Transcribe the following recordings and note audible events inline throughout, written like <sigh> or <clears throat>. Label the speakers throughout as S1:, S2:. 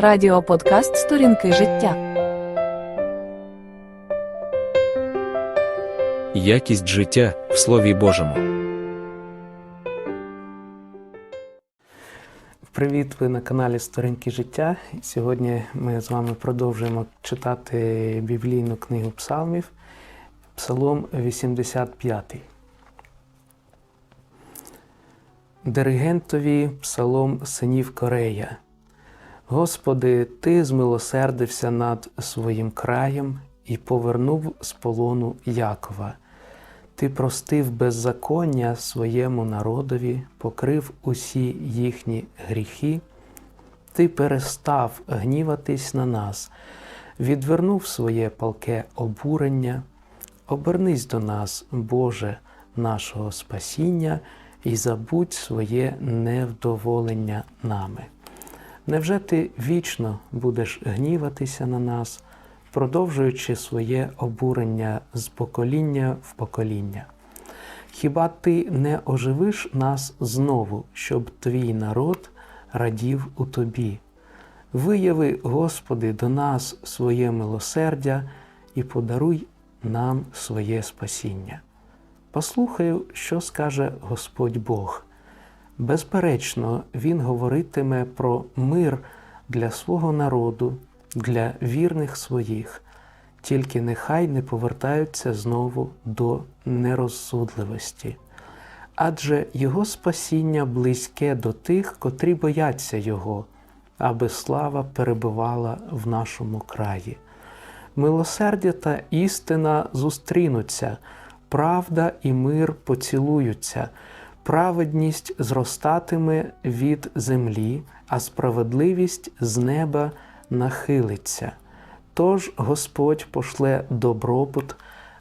S1: Радіоподкаст Сторінки життя.
S2: Якість життя в Слові Божому.
S3: Привіт, ви на каналі Сторінки життя. Сьогодні ми з вами продовжуємо читати біблійну книгу псалмів, Псалом 85. Диригентові псалом синів Корея. Господи, Ти змилосердився над своїм краєм і повернув з полону Якова. Ти простив беззаконня своєму народові, покрив усі їхні гріхи, ти перестав гніватись на нас, відвернув своє палке обурення, обернись до нас, Боже, нашого спасіння, і забудь своє невдоволення нами. Невже ти вічно будеш гніватися на нас? продовжуючи своє обурення з покоління в покоління. Хіба ти не оживиш нас знову, щоб твій народ радів у тобі? Вияви, Господи, до нас своє милосердя і подаруй нам своє спасіння. Послухаю, що скаже Господь Бог. Безперечно, Він говоритиме про мир для свого народу для вірних своїх, тільки нехай не повертаються знову до нерозсудливості. Адже Його спасіння близьке до тих, котрі бояться Його, аби слава перебувала в нашому краї. Милосердя та істина зустрінуться, правда і мир поцілуються, праведність зростатиме від землі, а справедливість з неба нахилиться. Тож Господь пошле добробут,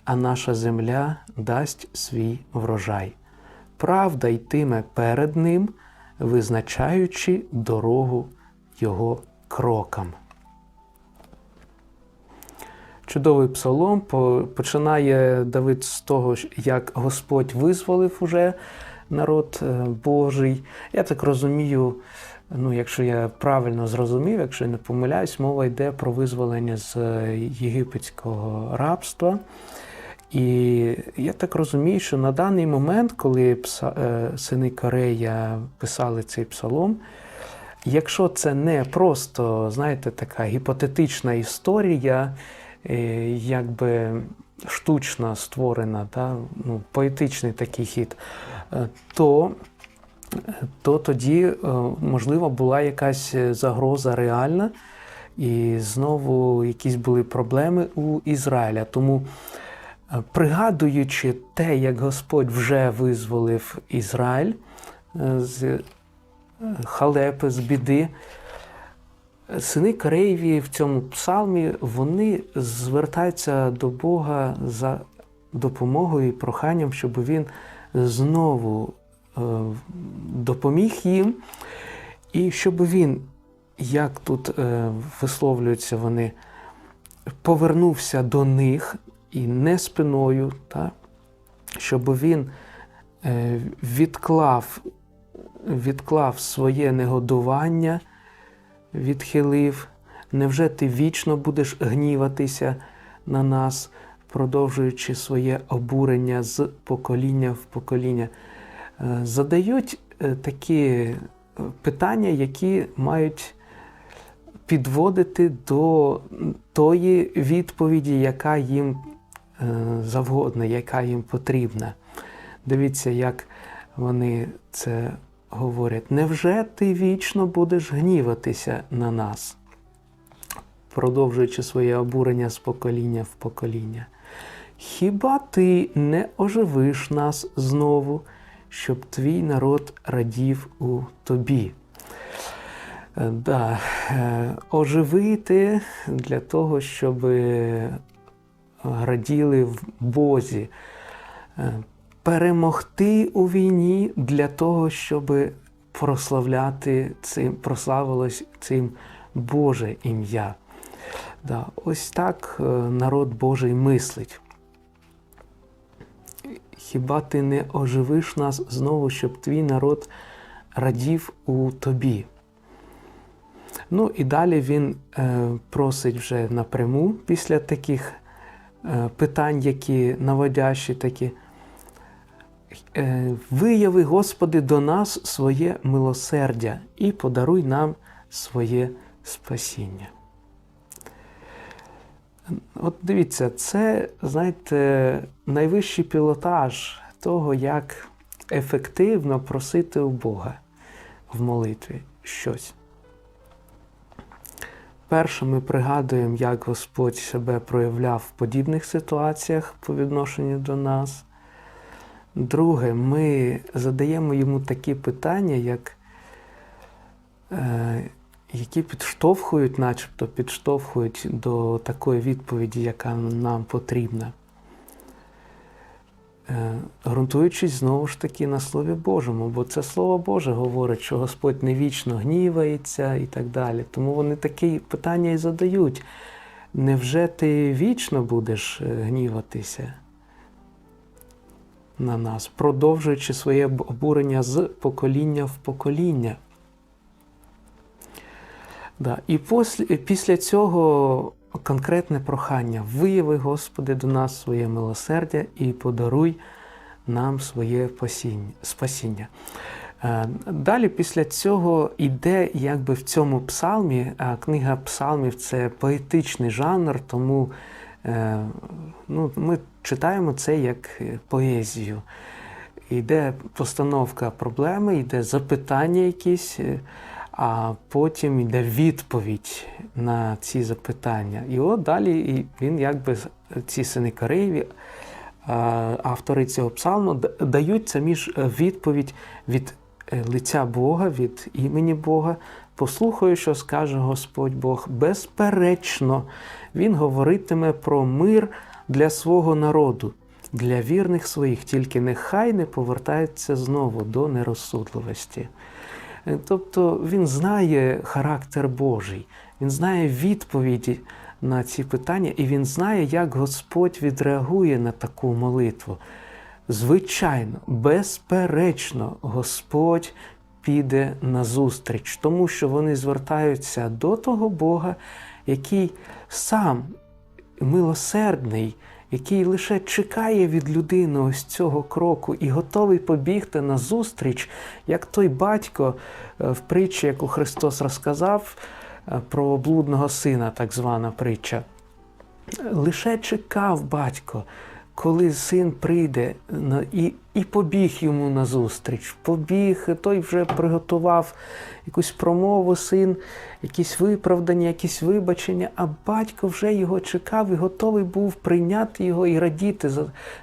S3: а наша земля дасть свій врожай. Правда йтиме перед ним, визначаючи дорогу його крокам. Чудовий псалом починає Давид з того, як Господь визволив уже народ е, Божий. Я так розумію, ну, якщо я правильно зрозумів, якщо я не помиляюсь, мова йде про визволення з е, єгипетського рабства. І я так розумію, що на даний момент, коли пса, е, сини Корея писали цей псалом, якщо це не просто, знаєте, така гіпотетична історія, якби штучно створена, да, ну, поетичний такий хід, то то тоді, е, можливо, була якась загроза реальна, і знову якісь були проблеми у Ізраїля. Тому, е, пригадуючи те, як Господь вже визволив Ізраїль е, з халепи, з біди, сини Кореєві в цьому псалмі вони звертаються до Бога за допомогою і проханням, щоб він знову Е, допоміг їм, і щоб він, як тут е, висловлюються вони, повернувся до них і не спиною, та, щоб він е, відклав, відклав своє негодування, відхилив. Невже ти вічно будеш гніватися на нас, продовжуючи своє обурення з покоління в покоління? Е, задають е, такі е, питання, які мають підводити до тої відповіді, яка їм завгодна, яка їм потрібна. Дивіться, як вони це говорять. Невже ти вічно будеш гніватися на нас, продовжуючи своє обурення з покоління в покоління? Хіба ти не оживиш нас знову? щоб твій народ радів у тобі. Е, да, е, Оживити для того, щоб раділи в Бозі, е, перемогти у війні для того, щоб прославляти цим, прославилось цим Боже ім'я. Да, Ось так народ Божий мислить. Хіба ти не оживиш нас знову, щоб твій народ радів у тобі? Ну і далі він е, просить вже напряму після таких е, питань, які наводящі такі. Е, Вияви, Господи, до нас своє милосердя і подаруй нам своє спасіння. От дивіться, це, знаєте, найвищий пілотаж того, як ефективно просити у Бога в молитві щось. Перше, ми пригадуємо, як Господь себе проявляв в подібних ситуаціях по відношенню до нас. Друге, ми задаємо йому такі питання, як, е, які підштовхують, начебто підштовхують до такої відповіді, яка нам потрібна. Е, ґрунтуючись знову ж таки на Слові Божому, бо це Слово Боже говорить, що Господь не вічно гнівається і так далі. Тому вони такі питання і задають. Невже ти вічно будеш е, гніватися на нас, продовжуючи своє обурення з покоління в покоління? Да. І після, цього конкретне прохання: вияви, Господи, до нас своє милосердя і подаруй нам своє спасіння. Е, Далі після цього йде якби в цьому псалмі, а книга псалмів це поетичний жанр, тому е, ну, ми читаємо це як е, поезію. Йде постановка проблеми, йде запитання якісь, е, а потім йде відповідь на ці запитання. І от далі він якби ці сини Кореєві, автори цього псалму дають самі ж е, відповідь від е, лиця Бога, від імені Бога. Послухаю, що скаже Господь Бог. Безперечно, Він говоритиме про мир для свого народу, для вірних своїх, тільки нехай не повертаються знову до нерозсудливості. Е, Тобто він знає характер Божий, він знає відповіді на ці питання, і він знає, як Господь відреагує на таку молитву. Звичайно, безперечно, Господь піде назустріч, тому що вони звертаються до того Бога, який сам милосердний, який лише чекає від людини ось цього кроку і готовий побігти назустріч, як той батько е, в притчі, яку Христос розказав е, про блудного сина, так звана притча. Лише чекав батько, коли син прийде і, і побіг йому назустріч. Побіг, той вже приготував якусь промову, син, якісь виправдання, якісь вибачення, а батько вже його чекав і готовий був прийняти його і радіти,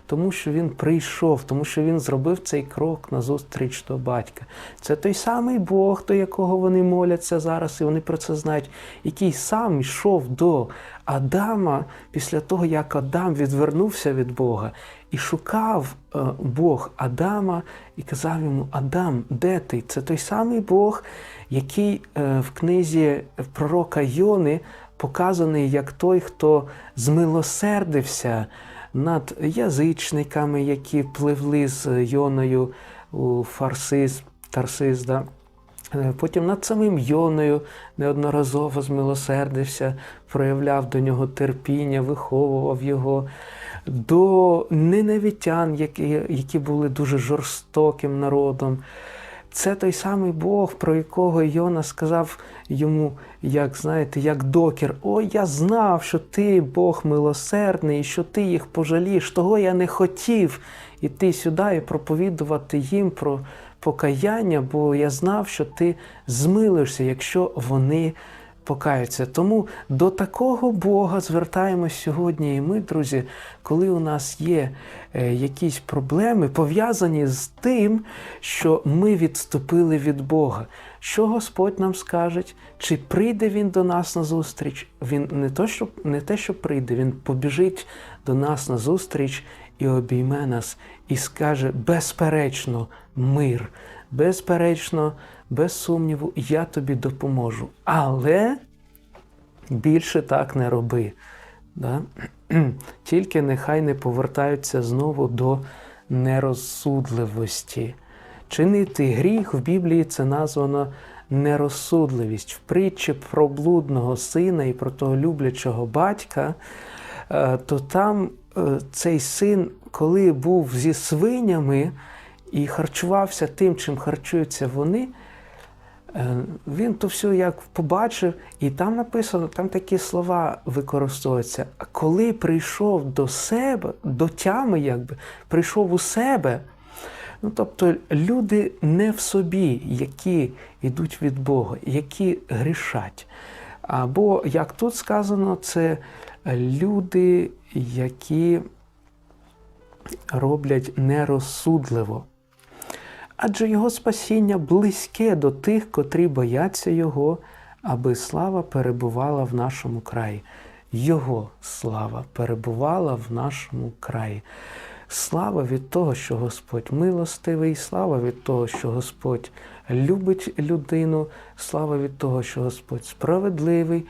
S3: тому що він прийшов, тому що він зробив цей крок назустріч до батька. Це той самий Бог, до якого вони моляться зараз, і вони про це знають, який сам йшов до Адама після того, як Адам відвернувся від Бога і шукав е, Бог Адама і казав йому: Адам, де ти? Це той самий Бог, який е, в книзі пророка Йони показаний як той, хто змилосердився над язичниками, які пливли з Йоною у Фарсис, Тарсис. Да? Е, Потім над самим Йоною неодноразово змилосердився, проявляв до нього терпіння, виховував його. До ненавітян, які, які були дуже жорстоким народом. Це той самий Бог, про якого Йона сказав йому, як знаєте, як докір: Ой, я знав, що ти Бог милосердний, що ти їх пожалієш. Того я не хотів іти сюди і проповідувати їм про покаяння, бо я знав, що ти змилишся, якщо вони покаються. Тому до такого Бога звертаємось сьогодні. І ми, друзі, коли у нас є е, якісь проблеми, пов'язані з тим, що ми відступили від Бога. Що Господь нам скаже? Чи прийде Він до нас на зустріч? Він не то, що не те, що прийде, Він побіжить до нас на зустріч і обійме нас, і скаже: безперечно, мир, безперечно, без сумніву, я тобі допоможу. Але більше так не роби. Да? <clears throat> Тільки нехай не повертаються знову до нерозсудливості. Чинити гріх в Біблії це названо нерозсудливість. В притчі про блудного сина і про того люблячого батька, е, то там цей син, коли був зі свинями і харчувався тим, чим харчуються вони, Е, Він то все як побачив, і там написано, там такі слова використовуються. А коли прийшов до себе, до тями, якби прийшов у себе, ну тобто люди не в собі, які йдуть від Бога, які грішать. Або, як тут сказано, це люди, які роблять нерозсудливо адже Його спасіння близьке до тих, котрі бояться Його, аби слава перебувала в нашому краї. Його слава перебувала в нашому краї. Слава від того, що Господь милостивий, слава від того, що Господь любить людину, слава від того, що Господь справедливий,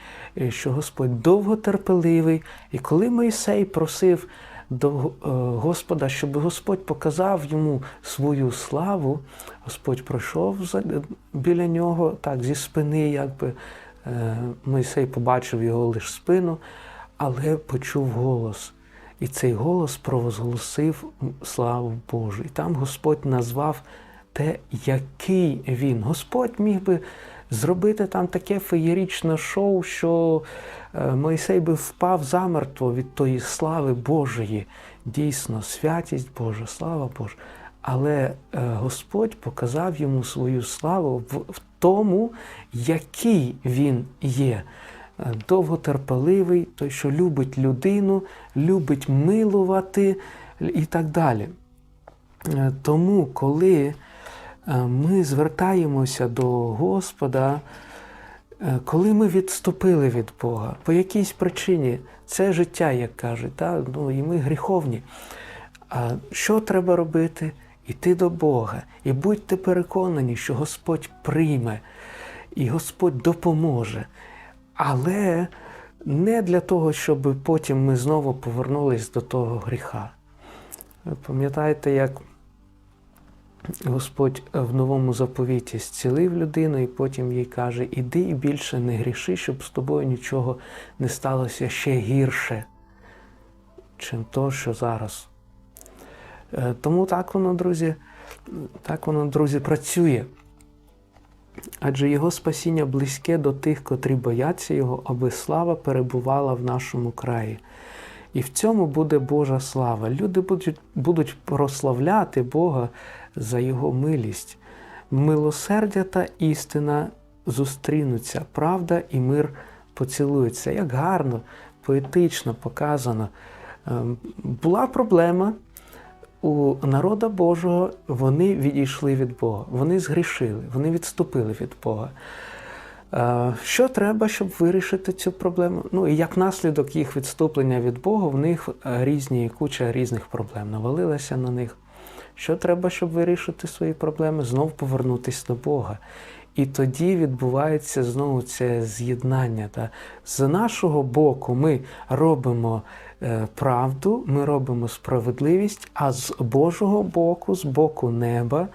S3: що Господь довготерпеливий. І коли Мойсей просив до е, Господа, щоб Господь показав йому свою славу, Господь пройшов біля нього, так, зі спини, якби е, Мойсей побачив його лише спину, але почув голос. І цей голос провозголосив славу Божу. І там Господь назвав те, який він. Господь міг би зробити там таке феєрічне шоу, що е, Мойсей би впав замертво від тої слави Божої. Дійсно, святість Божа, слава Божа. Але е, Господь показав йому свою славу в, в тому, який він є. Е, Довготерпеливий, той, що любить людину, любить милувати і так далі. Е, Тому, коли е, ми звертаємося до Господа, коли ми відступили від Бога, по якійсь причині, це життя, як кажуть, та? ну, і ми гріховні. А що треба робити? Іти до Бога. І будьте переконані, що Господь прийме і Господь допоможе. Але не для того, щоб потім ми знову повернулись до того гріха. Пам'ятаєте, як Господь в новому заповіті зцілив людину, і потім їй каже: Іди і більше не гріши, щоб з тобою нічого не сталося ще гірше, чим то, що зараз. Е, Тому так воно, друзі, так воно, друзі, працює. Адже Його спасіння близьке до тих, котрі бояться Його, аби слава перебувала в нашому краї. І в цьому буде Божа слава. Люди будуть, будуть прославляти Бога за Його милість. Милосердя та істина зустрінуться, правда і мир поцілуються. Як гарно, поетично показано. Ем, Була проблема у народа Божого, вони відійшли від Бога, вони згрішили, вони відступили від Бога. Е, Що треба, щоб вирішити цю проблему? Ну і як наслідок їх відступлення від Бога, в них е, різні куча різних проблем навалилася на них. Що треба, щоб вирішити свої проблеми? Знов повернутися до Бога. І тоді відбувається знову це з'єднання. З нашого боку ми робимо правду, ми робимо справедливість, а з Божого боку, з боку неба,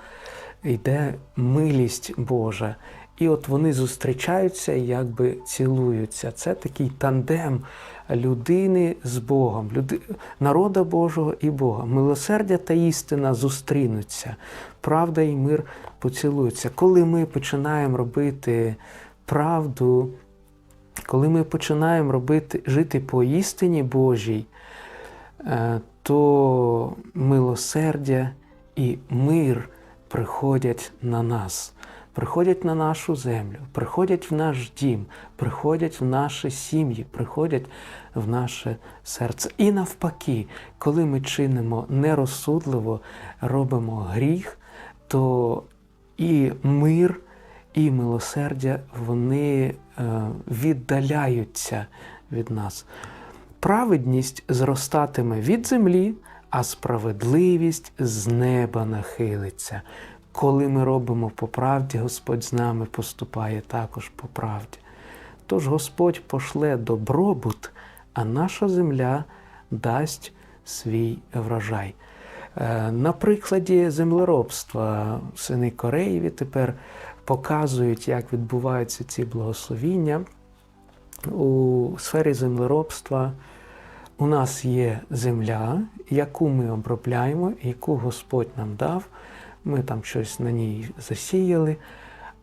S3: йде милість Божа. І от вони зустрічаються і якби цілуються. Це такий тандем людини з Богом, люди, народа Божого і Бога. Милосердя та істина зустрінуться, правда і мир поцілуються. Коли ми починаємо робити правду, коли ми починаємо робити, жити по істині Божій, е, то милосердя і мир приходять на нас приходять на нашу землю, приходять в наш дім, приходять в наші сім'ї, приходять в наше серце. І навпаки, коли ми чинимо нерозсудливо, робимо гріх, то і мир, і милосердя вони е, віддаляються від нас. Праведність зростатиме від землі, а справедливість з неба нахилиться. Коли ми робимо по правді, Господь з нами поступає також по правді. Тож Господь пошле добробут, а наша земля дасть свій врожай. Е, На прикладі землеробства сини Кореєві тепер показують, як відбуваються ці благословіння. У сфері землеробства у нас є земля, яку ми обробляємо, яку Господь нам дав. Ми там щось на ній засіяли.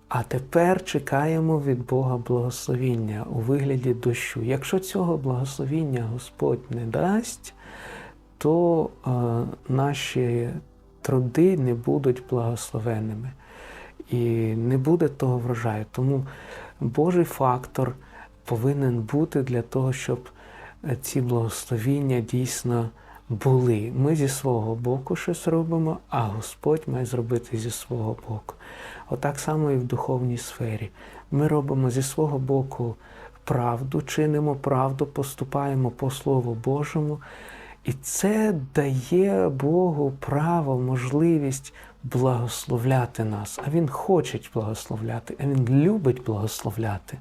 S3: А тепер чекаємо від Бога благословіння у вигляді дощу. Якщо цього благословіння Господь не дасть, то е, наші труди не будуть благословенними і не буде того врожаю. Тому Божий фактор повинен бути для того, щоб е, ці благословіння дійсно були. Ми зі свого боку щось робимо, а Господь має зробити зі свого боку. Отак само і в духовній сфері. Ми робимо зі свого боку правду, чинимо правду, поступаємо по Слову Божому. І це дає Богу право, можливість благословляти нас. А Він хоче благословляти, а Він любить благословляти.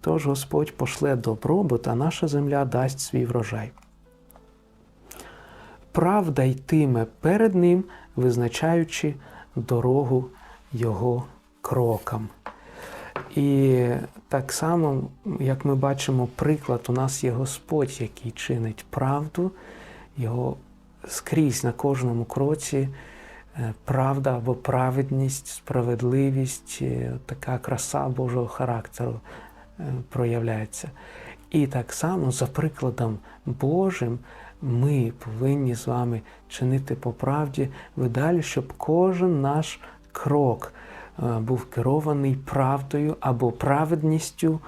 S3: Тож Господь пошле добробут, а наша земля дасть свій врожай. Правда йтиме перед ним, визначаючи дорогу його крокам. І так само, як ми бачимо, приклад, у нас є Господь, який чинить правду, його скрізь на кожному кроці правда або праведність, справедливість, е, така краса Божого характеру е, проявляється. І так само, за прикладом Божим, ми повинні з вами чинити по правді видалі, щоб кожен наш крок е, був керований правдою або праведністю,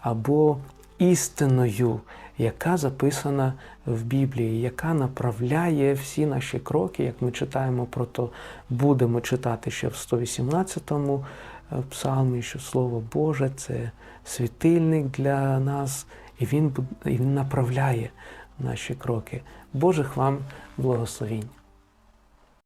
S3: або істиною, яка записана в Біблії, яка направляє всі наші кроки, як ми читаємо про то, будемо читати ще в 118-му е, псалмі, що Слово Боже це світильник для нас, і Він, і він направляє наші кроки. Божих вам благословінь.